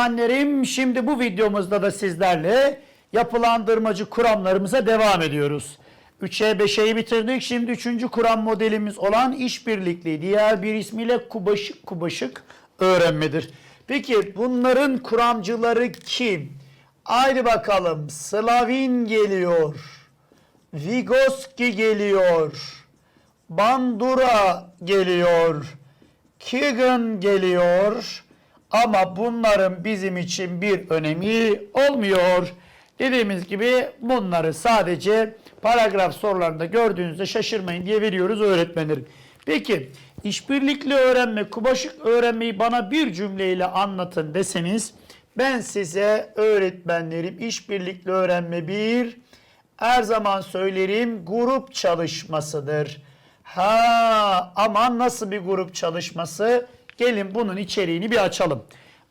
Öğretmenlerim şimdi bu videomuzda da sizlerle yapılandırmacı kuramlarımıza devam ediyoruz. 3'e 5'eyi bitirdik. Şimdi 3. kuram modelimiz olan işbirlikli diğer bir ismiyle kubaşık kubaşık öğrenmedir. Peki bunların kuramcıları kim? Haydi bakalım. Slavin geliyor. Vygotsky geliyor. Bandura geliyor. Keegan geliyor. Ama bunların bizim için bir önemi olmuyor. Dediğimiz gibi bunları sadece paragraf sorularında gördüğünüzde şaşırmayın diye veriyoruz öğretmenlerim. Peki işbirlikli öğrenme, kubaşık öğrenmeyi bana bir cümleyle anlatın deseniz ben size öğretmenlerim işbirlikli öğrenme bir her zaman söylerim grup çalışmasıdır. Ha ama nasıl bir grup çalışması? Gelin bunun içeriğini bir açalım.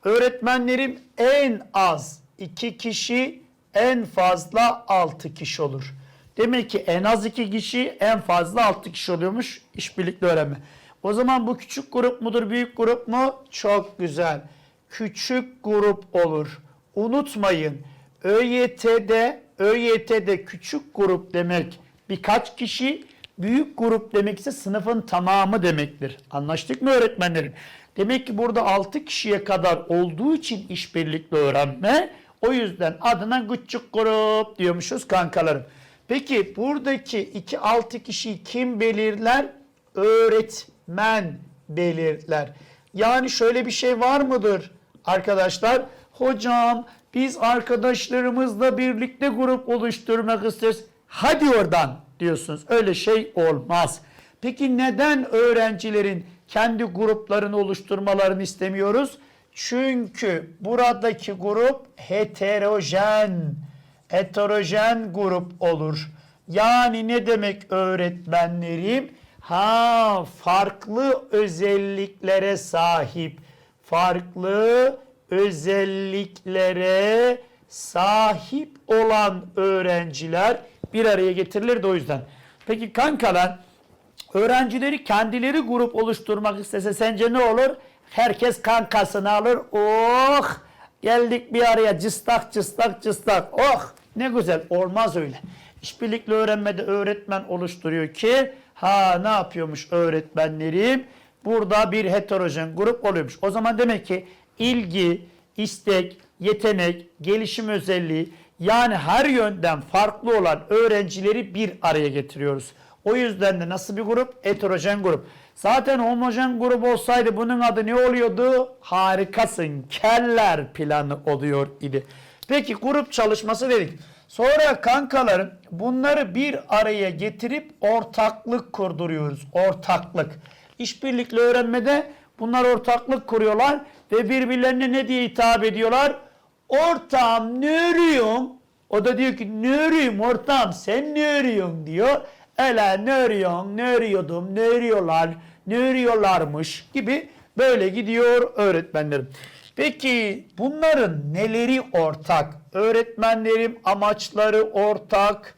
Öğretmenlerim en az iki kişi en fazla altı kişi olur. Demek ki en az iki kişi en fazla altı kişi oluyormuş işbirlikli öğrenme. O zaman bu küçük grup mudur büyük grup mu? Çok güzel. Küçük grup olur. Unutmayın ÖYT'de ÖYT'de küçük grup demek birkaç kişi, büyük grup demek ise sınıfın tamamı demektir. Anlaştık mı öğretmenlerim? Demek ki burada 6 kişiye kadar olduğu için işbirlikli öğrenme. O yüzden adına küçük grup diyormuşuz kankalarım. Peki buradaki 2 6 kişiyi kim belirler? Öğretmen belirler. Yani şöyle bir şey var mıdır arkadaşlar? Hocam biz arkadaşlarımızla birlikte grup oluşturmak isteriz. Hadi oradan diyorsunuz. Öyle şey olmaz. Peki neden öğrencilerin kendi gruplarını oluşturmalarını istemiyoruz? Çünkü buradaki grup heterojen, heterojen grup olur. Yani ne demek öğretmenlerim? Ha farklı özelliklere sahip, farklı özelliklere sahip olan öğrenciler bir araya getirilir de o yüzden. Peki kankalar öğrencileri kendileri grup oluşturmak istese sence ne olur? Herkes kankasını alır. Oh geldik bir araya cıstak cıstak cıstak. Oh ne güzel olmaz öyle. İşbirlikli öğrenmede öğretmen oluşturuyor ki ha ne yapıyormuş öğretmenlerim? Burada bir heterojen grup oluyormuş. O zaman demek ki ilgi, istek, yetenek, gelişim özelliği yani her yönden farklı olan öğrencileri bir araya getiriyoruz. O yüzden de nasıl bir grup? Heterojen grup. Zaten homojen grup olsaydı bunun adı ne oluyordu? Harikasın, keller planı oluyor idi. Peki grup çalışması dedik. Sonra kankalarım bunları bir araya getirip ortaklık kurduruyoruz. Ortaklık. İşbirlikli öğrenmede bunlar ortaklık kuruyorlar ve birbirlerine ne diye hitap ediyorlar? Ortağım ne? O da diyor ki ne örüyorum ortağım sen ne diyor. Ele ne örüyorsun ne örüyordum ne örüyorlar ne örüyorlarmış gibi böyle gidiyor öğretmenlerim. Peki bunların neleri ortak? Öğretmenlerim amaçları ortak,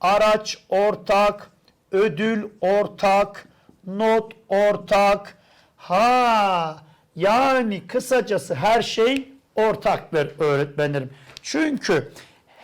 araç ortak, ödül ortak, not ortak. Ha yani kısacası her şey ortaktır öğretmenlerim. Çünkü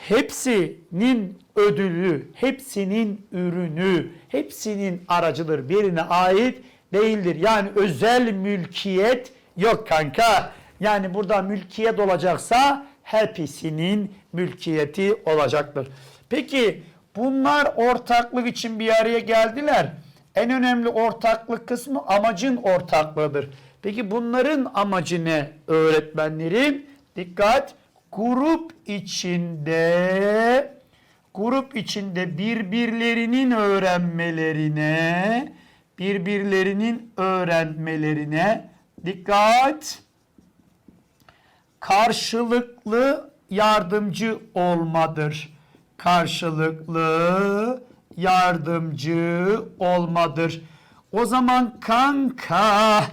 hepsinin ödülü, hepsinin ürünü, hepsinin aracıdır. Birine ait değildir. Yani özel mülkiyet yok kanka. Yani burada mülkiyet olacaksa hepsinin mülkiyeti olacaktır. Peki bunlar ortaklık için bir araya geldiler. En önemli ortaklık kısmı amacın ortaklığıdır. Peki bunların amacı ne öğretmenlerim? Dikkat! Grup içinde grup içinde birbirlerinin öğrenmelerine birbirlerinin öğrenmelerine dikkat karşılıklı yardımcı olmadır. Karşılıklı yardımcı olmadır. O zaman kanka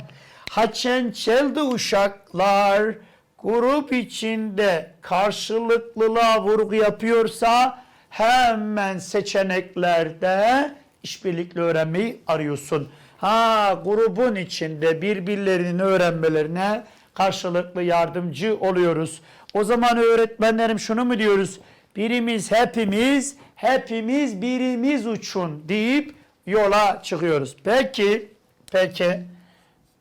haçen çeldi uşaklar grup içinde karşılıklılığa vurgu yapıyorsa hemen seçeneklerde işbirlikli öğrenmeyi arıyorsun. Ha grubun içinde birbirlerinin öğrenmelerine karşılıklı yardımcı oluyoruz. O zaman öğretmenlerim şunu mu diyoruz? Birimiz hepimiz, hepimiz birimiz uçun deyip yola çıkıyoruz. Peki, peki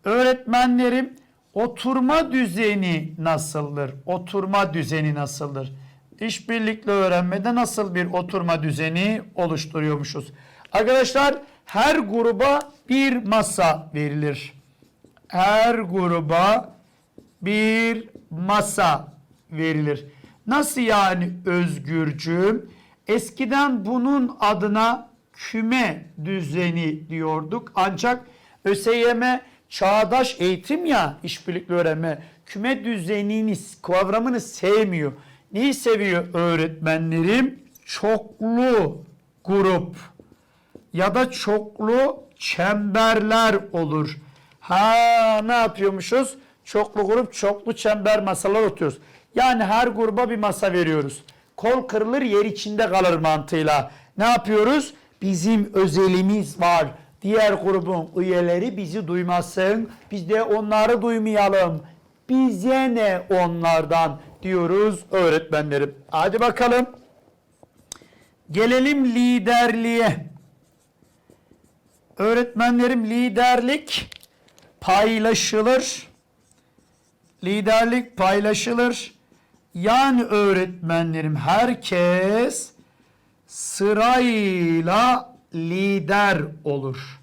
öğretmenlerim oturma düzeni nasıldır? Oturma düzeni nasıldır? İşbirlikli öğrenmede nasıl bir oturma düzeni oluşturuyormuşuz? Arkadaşlar her gruba bir masa verilir. Her gruba bir masa verilir. Nasıl yani özgürcüğüm? Eskiden bunun adına küme düzeni diyorduk. Ancak ÖSYM çağdaş eğitim ya işbirlikli öğrenme küme düzenini kavramını sevmiyor. Neyi seviyor öğretmenlerim? Çoklu grup ya da çoklu çemberler olur. Ha ne yapıyormuşuz? Çoklu grup, çoklu çember masalar oturuyoruz. Yani her gruba bir masa veriyoruz. Kol kırılır yer içinde kalır mantığıyla. Ne yapıyoruz? Bizim özelimiz var. Diğer grubun üyeleri bizi duymasın. Biz de onları duymayalım. Bize ne onlardan diyoruz öğretmenlerim. Hadi bakalım. Gelelim liderliğe. Öğretmenlerim liderlik paylaşılır. Liderlik paylaşılır. Yani öğretmenlerim herkes sırayla lider olur.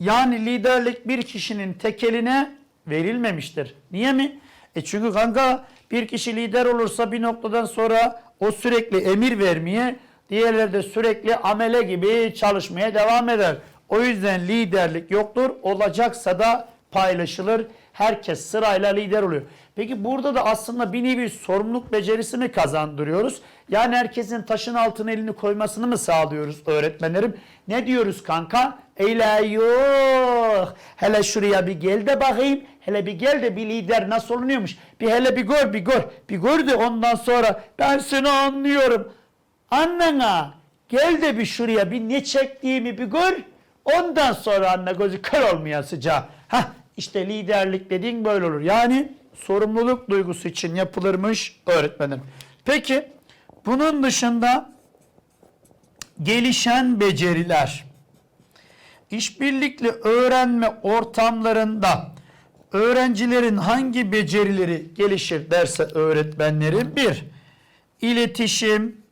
Yani liderlik bir kişinin tekeline verilmemiştir. Niye mi? E çünkü kanka bir kişi lider olursa bir noktadan sonra o sürekli emir vermeye, diğerleri de sürekli amele gibi çalışmaya devam eder. O yüzden liderlik yoktur. Olacaksa da paylaşılır. Herkes sırayla lider oluyor. Peki burada da aslında bir nevi sorumluluk becerisini mi kazandırıyoruz? Yani herkesin taşın altına elini koymasını mı sağlıyoruz öğretmenlerim? Ne diyoruz kanka? Eyle yok. Hele şuraya bir gel de bakayım. Hele bir gel de bir lider nasıl olunuyormuş. Bir hele bir gör bir gör. Bir gör de ondan sonra ben seni anlıyorum. Annena gel de bir şuraya bir ne çektiğimi bir gör. Ondan sonra anne gözü kör olmayasıca. Hah işte liderlik dediğin böyle olur. Yani sorumluluk duygusu için yapılırmış öğretmenim. Peki bunun dışında gelişen beceriler. İşbirlikli öğrenme ortamlarında öğrencilerin hangi becerileri gelişir derse öğretmenlerin bir iletişim,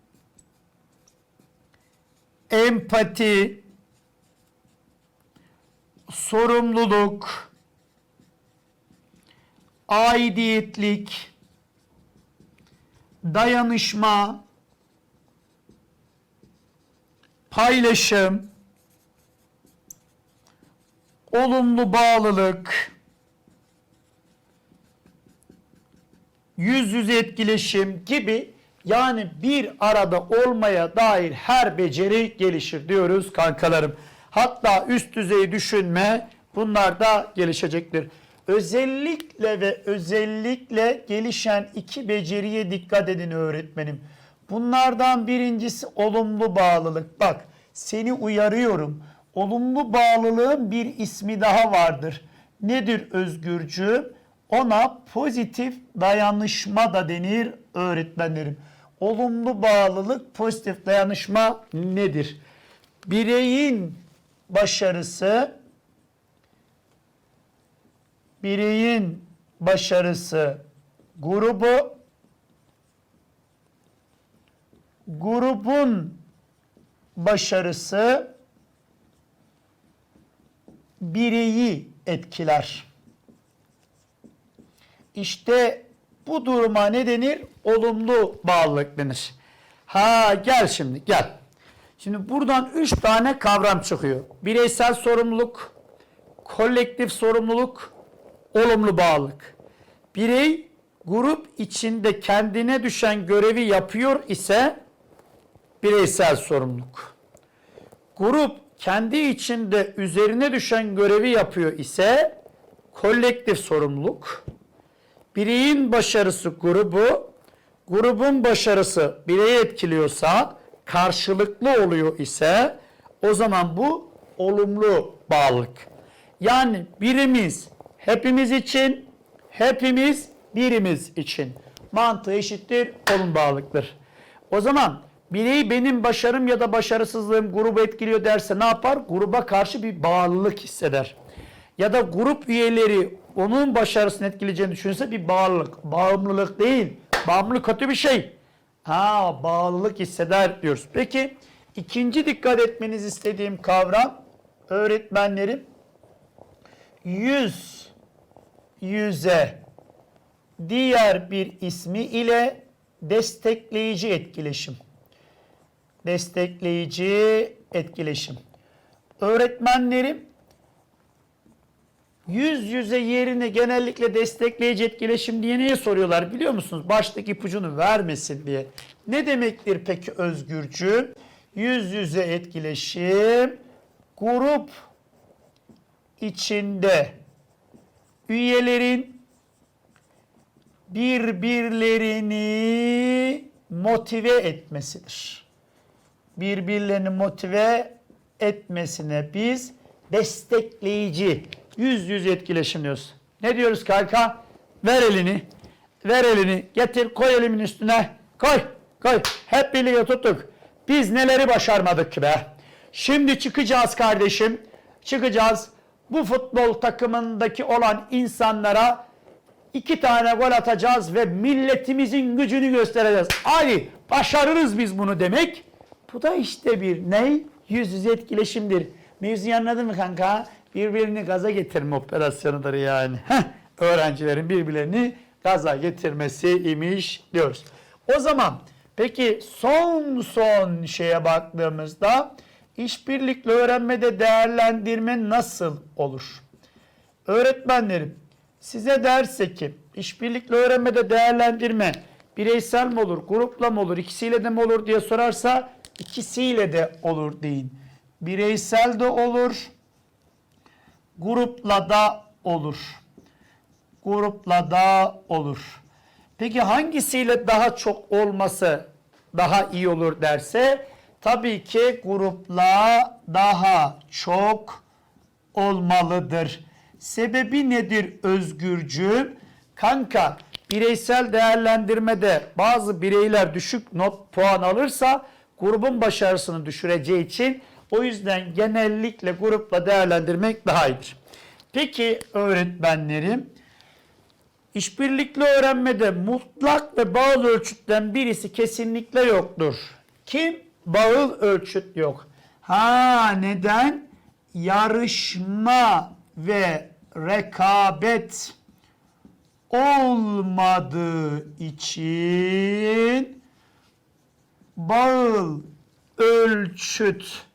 empati, sorumluluk, aidiyetlik, dayanışma, paylaşım, olumlu bağlılık, yüz yüze etkileşim gibi yani bir arada olmaya dair her beceri gelişir diyoruz kankalarım. Hatta üst düzey düşünme bunlar da gelişecektir. Özellikle ve özellikle gelişen iki beceriye dikkat edin öğretmenim. Bunlardan birincisi olumlu bağlılık. Bak seni uyarıyorum. Olumlu bağlılığın bir ismi daha vardır. Nedir özgürcü? Ona pozitif dayanışma da denir öğretmenlerim. Olumlu bağlılık, pozitif dayanışma nedir? Bireyin başarısı bireyin başarısı grubu grubun başarısı bireyi etkiler. İşte bu duruma ne denir? Olumlu bağlılık denir. Ha gel şimdi gel. Şimdi buradan üç tane kavram çıkıyor. Bireysel sorumluluk, kolektif sorumluluk, olumlu bağlılık. Birey grup içinde kendine düşen görevi yapıyor ise bireysel sorumluluk. Grup kendi içinde üzerine düşen görevi yapıyor ise kolektif sorumluluk. Bireyin başarısı grubu, grubun başarısı bireyi etkiliyorsa, karşılıklı oluyor ise o zaman bu olumlu bağlılık. Yani birimiz hepimiz için, hepimiz birimiz için. Mantığı eşittir, olum bağlılıktır. O zaman birey benim başarım ya da başarısızlığım grubu etkiliyor derse ne yapar? Gruba karşı bir bağlılık hisseder. Ya da grup üyeleri onun başarısını etkileyeceğini düşünürse bir bağlılık. Bağımlılık değil. Bağımlılık kötü bir şey. Ha bağlılık hisseder diyoruz. Peki ikinci dikkat etmenizi istediğim kavram öğretmenlerim yüz yüze diğer bir ismi ile destekleyici etkileşim. Destekleyici etkileşim. Öğretmenlerim yüz yüze yerine genellikle destekleyici etkileşim diye niye soruyorlar biliyor musunuz? Baştaki ipucunu vermesin diye. Ne demektir peki özgürcü? Yüz yüze etkileşim grup içinde üyelerin birbirlerini motive etmesidir. Birbirlerini motive etmesine biz destekleyici yüz yüz etkileşim diyoruz. Ne diyoruz kanka? Ver elini. Ver elini. Getir koy elimin üstüne. Koy. Koy. Hep birlikte tuttuk. Biz neleri başarmadık ki be? Şimdi çıkacağız kardeşim. Çıkacağız. Bu futbol takımındaki olan insanlara iki tane gol atacağız ve milletimizin gücünü göstereceğiz. Hadi başarırız biz bunu demek. Bu da işte bir ne? Yüz yüze etkileşimdir. Mevzuyu anladın mı kanka? Birbirini gaza getirme operasyonudur yani. Heh, öğrencilerin birbirlerini gaza getirmesi imiş diyoruz. O zaman peki son son şeye baktığımızda işbirlikli öğrenmede değerlendirme nasıl olur? Öğretmenlerim size derse ki işbirlikli öğrenmede değerlendirme bireysel mi olur, grupla mı olur, ikisiyle de mi olur diye sorarsa ikisiyle de olur deyin. Bireysel de olur, grupla da olur. Grupla da olur. Peki hangisiyle daha çok olması daha iyi olur derse tabii ki grupla daha çok olmalıdır. Sebebi nedir özgürcü? Kanka bireysel değerlendirmede bazı bireyler düşük not puan alırsa grubun başarısını düşüreceği için o yüzden genellikle grupla değerlendirmek daha iyidir. Peki öğretmenlerim işbirlikli öğrenmede mutlak ve bağlı ölçütten birisi kesinlikle yoktur. Kim? Bağıl ölçüt yok. Ha neden? Yarışma ve rekabet olmadığı için bağıl ölçüt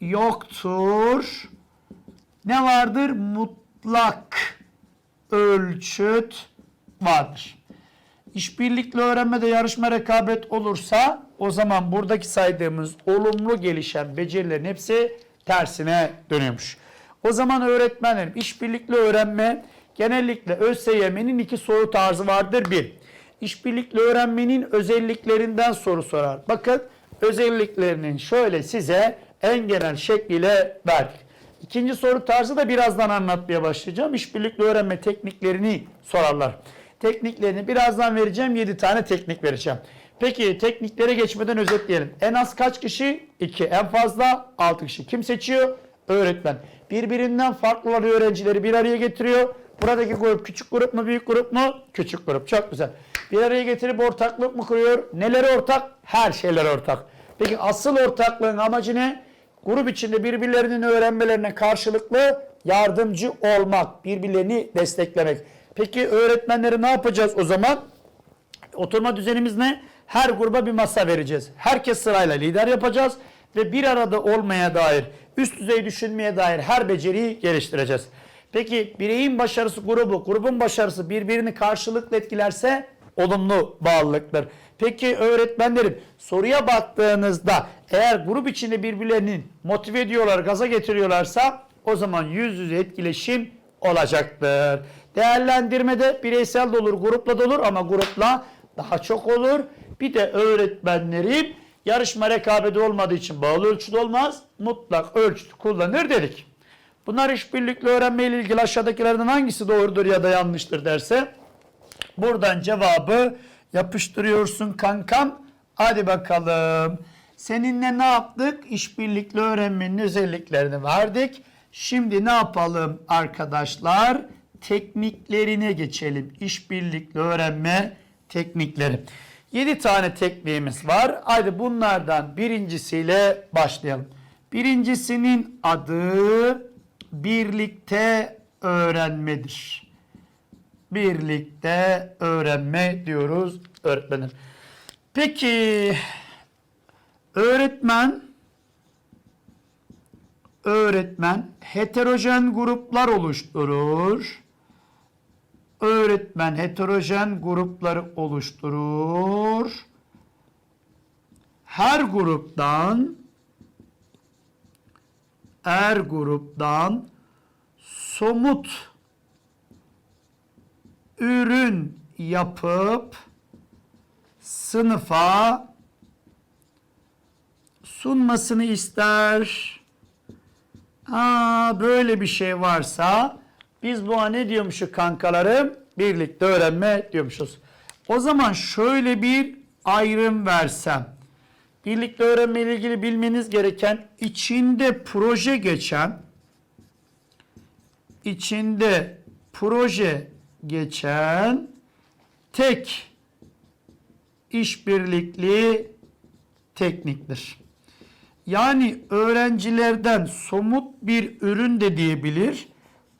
yoktur. Ne vardır? Mutlak ölçüt vardır. İşbirlikli öğrenmede yarışma rekabet olursa o zaman buradaki saydığımız olumlu gelişen becerilerin hepsi tersine dönüyormuş. O zaman öğretmenlerim işbirlikli öğrenme genellikle ÖSYM'nin iki soru tarzı vardır. Bir, işbirlikli öğrenmenin özelliklerinden soru sorar. Bakın özelliklerinin şöyle size en genel şekliyle verdik. İkinci soru tarzı da birazdan anlatmaya başlayacağım. İşbirlikli öğrenme tekniklerini sorarlar. Tekniklerini birazdan vereceğim. 7 tane teknik vereceğim. Peki tekniklere geçmeden özetleyelim. En az kaç kişi? 2. En fazla 6 kişi. Kim seçiyor? Öğretmen. Birbirinden farklı olan öğrencileri bir araya getiriyor. Buradaki grup küçük grup mu büyük grup mu? Küçük grup. Çok güzel. Bir araya getirip ortaklık mı kuruyor? Neleri ortak? Her şeyler ortak. Peki asıl ortaklığın amacı ne? Grup içinde birbirlerinin öğrenmelerine karşılıklı yardımcı olmak, birbirlerini desteklemek. Peki öğretmenleri ne yapacağız o zaman? Oturma düzenimiz ne? Her gruba bir masa vereceğiz. Herkes sırayla lider yapacağız ve bir arada olmaya dair, üst düzey düşünmeye dair her beceriyi geliştireceğiz. Peki bireyin başarısı grubu, grubun başarısı birbirini karşılıklı etkilerse olumlu bağlılıktır. Peki öğretmenlerim soruya baktığınızda eğer grup içinde birbirlerini motive ediyorlar, gaza getiriyorlarsa o zaman yüz yüze etkileşim olacaktır. Değerlendirmede bireysel de olur, grupla da olur ama grupla daha çok olur. Bir de öğretmenlerim yarışma rekabeti olmadığı için bağlı ölçüt olmaz. Mutlak ölçüt kullanır dedik. Bunlar işbirlikli öğrenme ile ilgili aşağıdakilerden hangisi doğrudur ya da yanlıştır derse buradan cevabı yapıştırıyorsun kankam. Hadi bakalım. Seninle ne yaptık? İşbirlikli öğrenmenin özelliklerini verdik. Şimdi ne yapalım arkadaşlar? Tekniklerine geçelim. İşbirlikli öğrenme teknikleri. 7 tane tekniğimiz var. Hadi bunlardan birincisiyle başlayalım. Birincisinin adı birlikte öğrenmedir. Birlikte öğrenme diyoruz öğretmenim. Peki öğretmen öğretmen heterojen gruplar oluşturur. Öğretmen heterojen grupları oluşturur. Her gruptan her gruptan somut ürün yapıp sınıfa sunmasını ister. Aa, böyle bir şey varsa biz buna ne diyormuşuz kankalarım? Birlikte öğrenme diyormuşuz. O zaman şöyle bir ayrım versem. Birlikte öğrenme ile ilgili bilmeniz gereken içinde proje geçen içinde proje geçen tek işbirlikli tekniktir. Yani öğrencilerden somut bir ürün de diyebilir,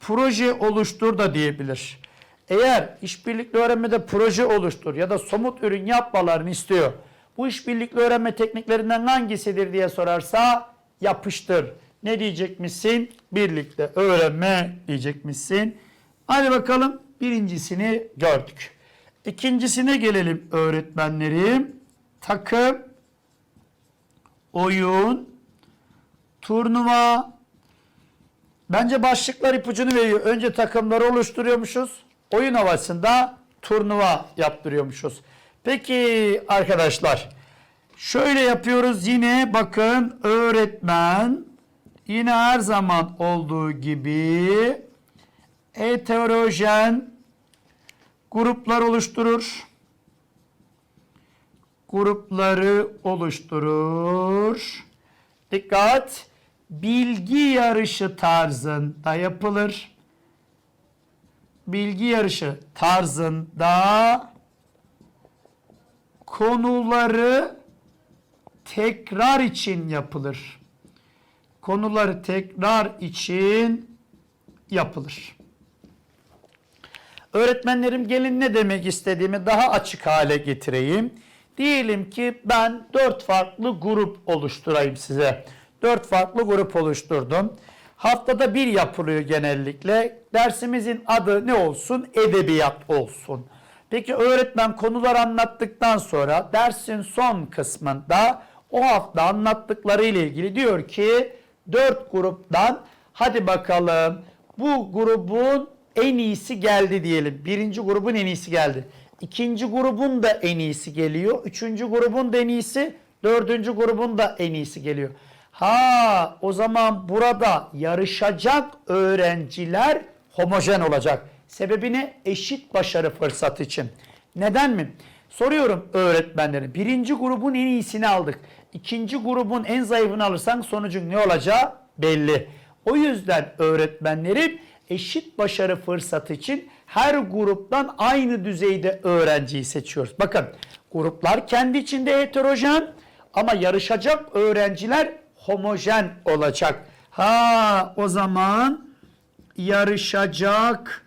proje oluştur da diyebilir. Eğer işbirlikli öğrenmede proje oluştur ya da somut ürün yapmalarını istiyor. Bu işbirlikli öğrenme tekniklerinden hangisidir diye sorarsa yapıştır. Ne diyecek misin? Birlikte öğrenme diyecek misin? Hadi bakalım birincisini gördük. İkincisine gelelim öğretmenlerim. Takım, oyun, turnuva. Bence başlıklar ipucunu veriyor. Önce takımları oluşturuyormuşuz. Oyun havasında turnuva yaptırıyormuşuz. Peki arkadaşlar şöyle yapıyoruz yine bakın öğretmen yine her zaman olduğu gibi heterojen gruplar oluşturur. Grupları oluşturur. Dikkat! Bilgi yarışı tarzında yapılır. Bilgi yarışı tarzında konuları tekrar için yapılır. Konuları tekrar için yapılır. Öğretmenlerim gelin ne demek istediğimi daha açık hale getireyim. Diyelim ki ben dört farklı grup oluşturayım size. Dört farklı grup oluşturdum. Haftada bir yapılıyor genellikle. Dersimizin adı ne olsun? Edebiyat olsun. Peki öğretmen konular anlattıktan sonra dersin son kısmında o hafta anlattıkları ile ilgili diyor ki dört gruptan hadi bakalım bu grubun en iyisi geldi diyelim. Birinci grubun en iyisi geldi. İkinci grubun da en iyisi geliyor. Üçüncü grubun da en iyisi. Dördüncü grubun da en iyisi geliyor. Ha o zaman burada yarışacak öğrenciler homojen olacak. Sebebini eşit başarı fırsatı için. Neden mi? Soruyorum öğretmenlere. Birinci grubun en iyisini aldık. İkinci grubun en zayıfını alırsan sonucun ne olacağı belli. O yüzden öğretmenlerim eşit başarı fırsatı için her gruptan aynı düzeyde öğrenciyi seçiyoruz. Bakın gruplar kendi içinde heterojen ama yarışacak öğrenciler homojen olacak. Ha o zaman yarışacak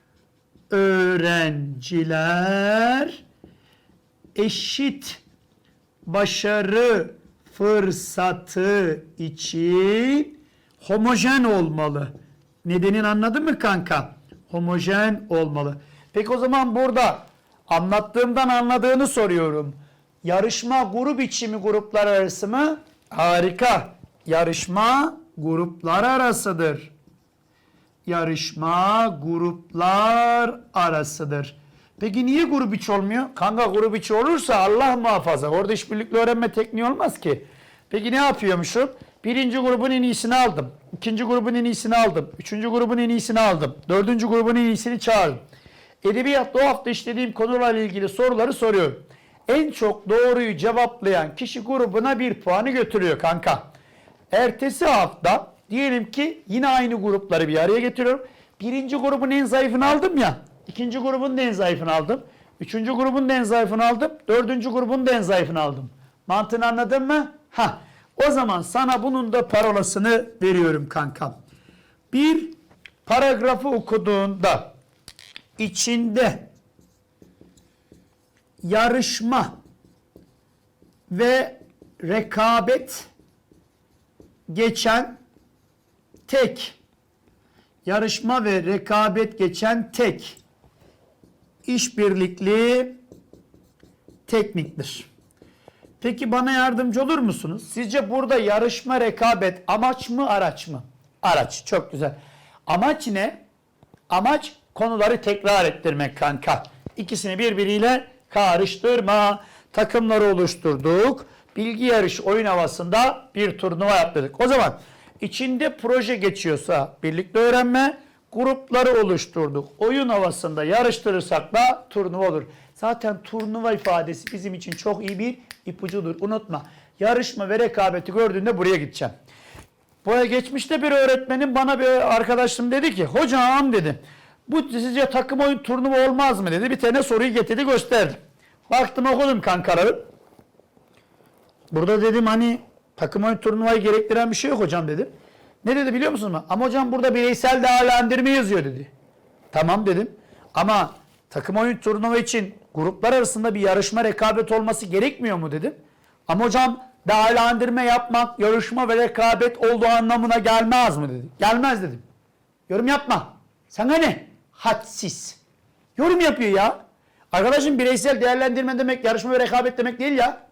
öğrenciler eşit başarı fırsatı için homojen olmalı. Nedenini anladın mı kanka? Homojen olmalı. Peki o zaman burada anlattığımdan anladığını soruyorum. Yarışma grup içi mi gruplar arası mı? Harika. Yarışma gruplar arasıdır. Yarışma gruplar arasıdır. Peki niye grup içi olmuyor? Kanka grup içi olursa Allah muhafaza. Orada işbirlikli öğrenme tekniği olmaz ki. Peki ne yapıyormuşum? Birinci grubun en iyisini aldım. ikinci grubun en iyisini aldım. Üçüncü grubun en iyisini aldım. Dördüncü grubun en iyisini çağırdım. Edebiyatta o hafta işlediğim konularla ilgili soruları soruyorum. En çok doğruyu cevaplayan kişi grubuna bir puanı götürüyor kanka. Ertesi hafta diyelim ki yine aynı grupları bir araya getiriyorum. Birinci grubun en zayıfını aldım ya. ikinci grubun en zayıfını aldım. Üçüncü grubun en zayıfını aldım. Dördüncü grubun en zayıfını aldım. Mantığını anladın mı? Ha. O zaman sana bunun da parolasını veriyorum kankam. Bir paragrafı okuduğunda içinde yarışma ve rekabet geçen tek yarışma ve rekabet geçen tek işbirlikli tekniktir. Peki bana yardımcı olur musunuz? Sizce burada yarışma, rekabet amaç mı, araç mı? Araç. Çok güzel. Amaç ne? Amaç konuları tekrar ettirmek kanka. İkisini birbiriyle karıştırma. Takımları oluşturduk. Bilgi yarış oyun havasında bir turnuva yaptırdık. O zaman içinde proje geçiyorsa birlikte öğrenme, grupları oluşturduk. Oyun havasında yarıştırırsak da turnuva olur. Zaten turnuva ifadesi bizim için çok iyi bir ipucudur. Unutma. Yarışma ve rekabeti gördüğünde buraya gideceğim. Buraya geçmişte bir öğretmenim bana bir arkadaşım dedi ki hocam dedi bu sizce takım oyun turnuva olmaz mı dedi. Bir tane soruyu getirdi gösterdi. Baktım okudum kankaları. Burada dedim hani takım oyun turnuvayı gerektiren bir şey yok hocam dedim. Ne dedi biliyor musunuz? Ama hocam burada bireysel değerlendirme yazıyor dedi. Tamam dedim. Ama takım oyun turnuva için gruplar arasında bir yarışma rekabet olması gerekmiyor mu dedim. Ama hocam değerlendirme yapmak yarışma ve rekabet olduğu anlamına gelmez mi dedi. Gelmez dedim. Yorum yapma. Sana ne? Hadsiz. Yorum yapıyor ya. Arkadaşım bireysel değerlendirme demek yarışma ve rekabet demek değil ya.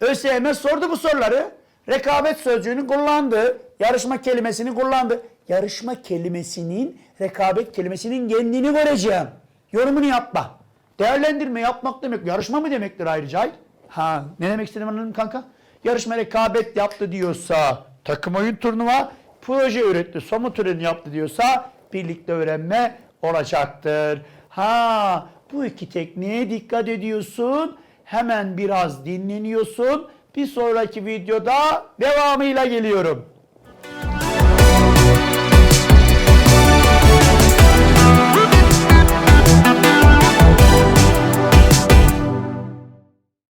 ÖSYM sordu bu soruları. Rekabet sözcüğünü kullandı. Yarışma kelimesini kullandı. Yarışma kelimesinin, rekabet kelimesinin kendini göreceğim. Yorumunu yapma. Değerlendirme yapmak demek yarışma mı demektir ayrıca? Ha, ne demek istedim anladın mı kanka? Yarışma rekabet yaptı diyorsa takım oyun turnuva, proje üretti, somut ürün yaptı diyorsa birlikte öğrenme olacaktır. Ha, bu iki tekniğe dikkat ediyorsun. Hemen biraz dinleniyorsun. Bir sonraki videoda devamıyla geliyorum.